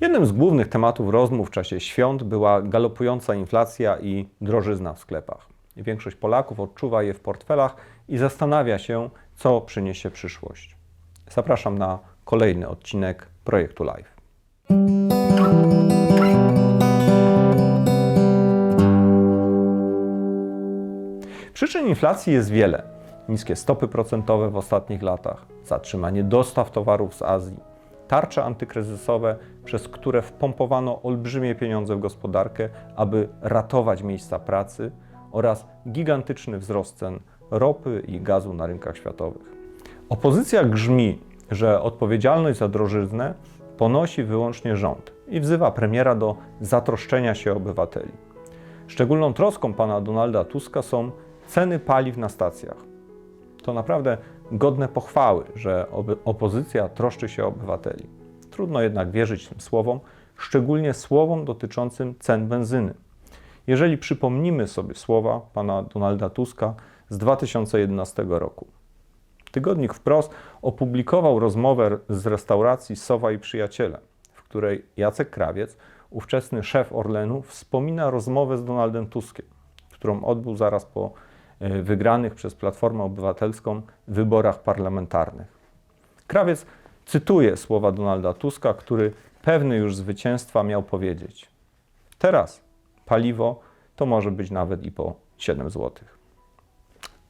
Jednym z głównych tematów rozmów w czasie świąt była galopująca inflacja i drożyzna w sklepach. Większość Polaków odczuwa je w portfelach i zastanawia się, co przyniesie przyszłość. Zapraszam na kolejny odcinek projektu Live. Przyczyn inflacji jest wiele. Niskie stopy procentowe w ostatnich latach, zatrzymanie dostaw towarów z Azji, tarcze antykryzysowe, przez które wpompowano olbrzymie pieniądze w gospodarkę, aby ratować miejsca pracy oraz gigantyczny wzrost cen ropy i gazu na rynkach światowych. Opozycja grzmi, że odpowiedzialność za drożyznę ponosi wyłącznie rząd i wzywa premiera do zatroszczenia się obywateli. Szczególną troską pana Donalda Tuska są ceny paliw na stacjach. To naprawdę godne pochwały, że opozycja troszczy się o obywateli. Trudno jednak wierzyć tym słowom, szczególnie słowom dotyczącym cen benzyny. Jeżeli przypomnimy sobie słowa pana Donalda Tuska z 2011 roku. Tygodnik Wprost opublikował rozmowę z restauracji Sowa i Przyjaciele, w której Jacek Krawiec, ówczesny szef Orlenu, wspomina rozmowę z Donaldem Tuskiem, którą odbył zaraz po wygranych przez Platformę Obywatelską wyborach parlamentarnych. Krawiec cytuje słowa Donalda Tuska, który pewny już zwycięstwa miał powiedzieć: Teraz paliwo to może być nawet i po 7 zł.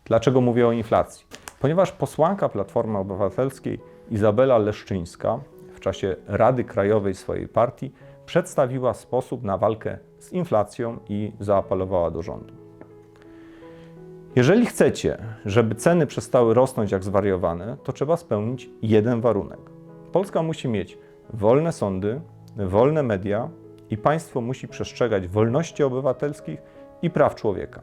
Dlaczego mówię o inflacji? Ponieważ posłanka Platformy Obywatelskiej Izabela Leszczyńska w czasie Rady Krajowej swojej partii przedstawiła sposób na walkę z inflacją i zaapelowała do rządu. Jeżeli chcecie, żeby ceny przestały rosnąć jak zwariowane, to trzeba spełnić jeden warunek. Polska musi mieć wolne sądy, wolne media i państwo musi przestrzegać wolności obywatelskich i praw człowieka.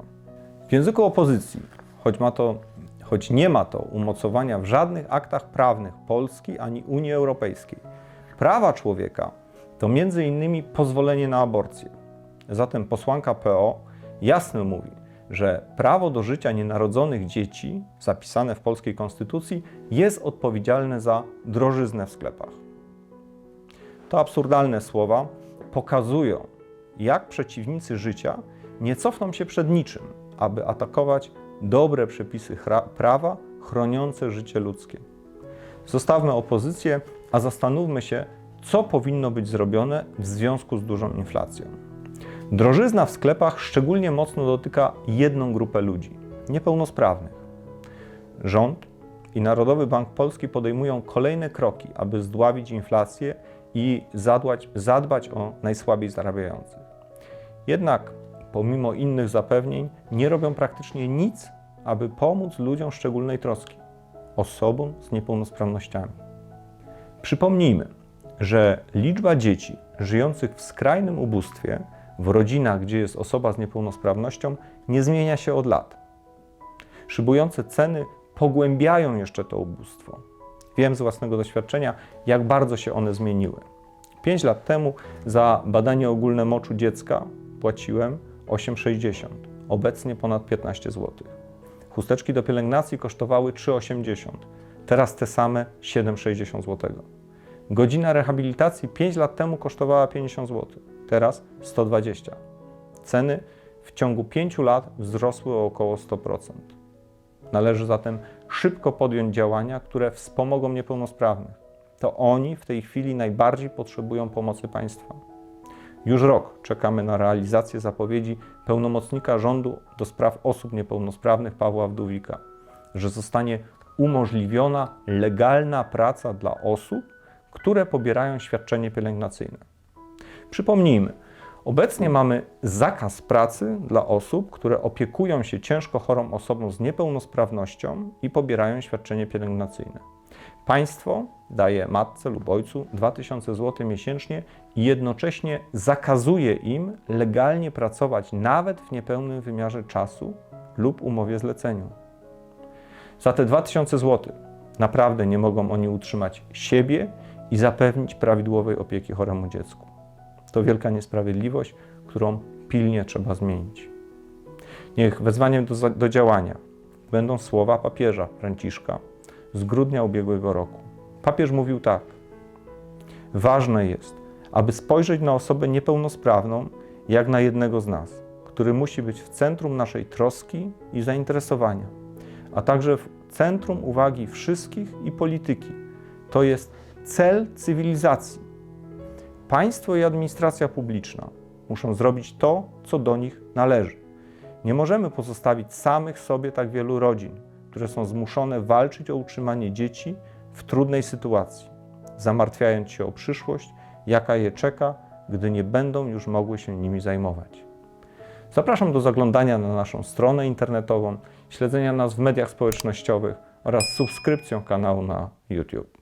W języku opozycji, choć, ma to, choć nie ma to umocowania w żadnych aktach prawnych Polski ani Unii Europejskiej, prawa człowieka to między innymi pozwolenie na aborcję. Zatem posłanka PO jasno mówi, że prawo do życia nienarodzonych dzieci, zapisane w polskiej konstytucji, jest odpowiedzialne za drożyznę w sklepach. To absurdalne słowa pokazują, jak przeciwnicy życia nie cofną się przed niczym, aby atakować dobre przepisy prawa chroniące życie ludzkie. Zostawmy opozycję, a zastanówmy się, co powinno być zrobione w związku z dużą inflacją. Drożyzna w sklepach szczególnie mocno dotyka jedną grupę ludzi niepełnosprawnych. Rząd i Narodowy Bank Polski podejmują kolejne kroki, aby zdławić inflację i zadbać, zadbać o najsłabiej zarabiających. Jednak, pomimo innych zapewnień, nie robią praktycznie nic, aby pomóc ludziom szczególnej troski osobom z niepełnosprawnościami. Przypomnijmy, że liczba dzieci żyjących w skrajnym ubóstwie w rodzinach, gdzie jest osoba z niepełnosprawnością, nie zmienia się od lat. Szybujące ceny pogłębiają jeszcze to ubóstwo. Wiem z własnego doświadczenia, jak bardzo się one zmieniły. 5 lat temu za badanie ogólne moczu dziecka płaciłem 8,60, obecnie ponad 15 zł. Chusteczki do pielęgnacji kosztowały 3,80, teraz te same 7,60 zł. Godzina rehabilitacji 5 lat temu kosztowała 50 zł, teraz 120. Ceny w ciągu 5 lat wzrosły o około 100%. Należy zatem szybko podjąć działania, które wspomogą niepełnosprawnych. To oni w tej chwili najbardziej potrzebują pomocy państwa. Już rok czekamy na realizację zapowiedzi pełnomocnika rządu do spraw osób niepełnosprawnych Pawła Wdówika, że zostanie umożliwiona legalna praca dla osób, które pobierają świadczenie pielęgnacyjne. Przypomnijmy, obecnie mamy zakaz pracy dla osób, które opiekują się ciężko chorą osobą z niepełnosprawnością i pobierają świadczenie pielęgnacyjne. Państwo daje matce lub ojcu 2000 zł miesięcznie i jednocześnie zakazuje im legalnie pracować nawet w niepełnym wymiarze czasu lub umowie zleceniu. Za te 2000 zł naprawdę nie mogą oni utrzymać siebie i zapewnić prawidłowej opieki choremu dziecku. To wielka niesprawiedliwość, którą pilnie trzeba zmienić. Niech wezwaniem do, do działania będą słowa papieża Franciszka z grudnia ubiegłego roku. Papież mówił tak: Ważne jest, aby spojrzeć na osobę niepełnosprawną jak na jednego z nas, który musi być w centrum naszej troski i zainteresowania, a także w centrum uwagi wszystkich i polityki. To jest cel cywilizacji. Państwo i administracja publiczna muszą zrobić to, co do nich należy. Nie możemy pozostawić samych sobie tak wielu rodzin, które są zmuszone walczyć o utrzymanie dzieci w trudnej sytuacji, zamartwiając się o przyszłość, jaka je czeka, gdy nie będą już mogły się nimi zajmować. Zapraszam do zaglądania na naszą stronę internetową, śledzenia nas w mediach społecznościowych oraz subskrypcją kanału na YouTube.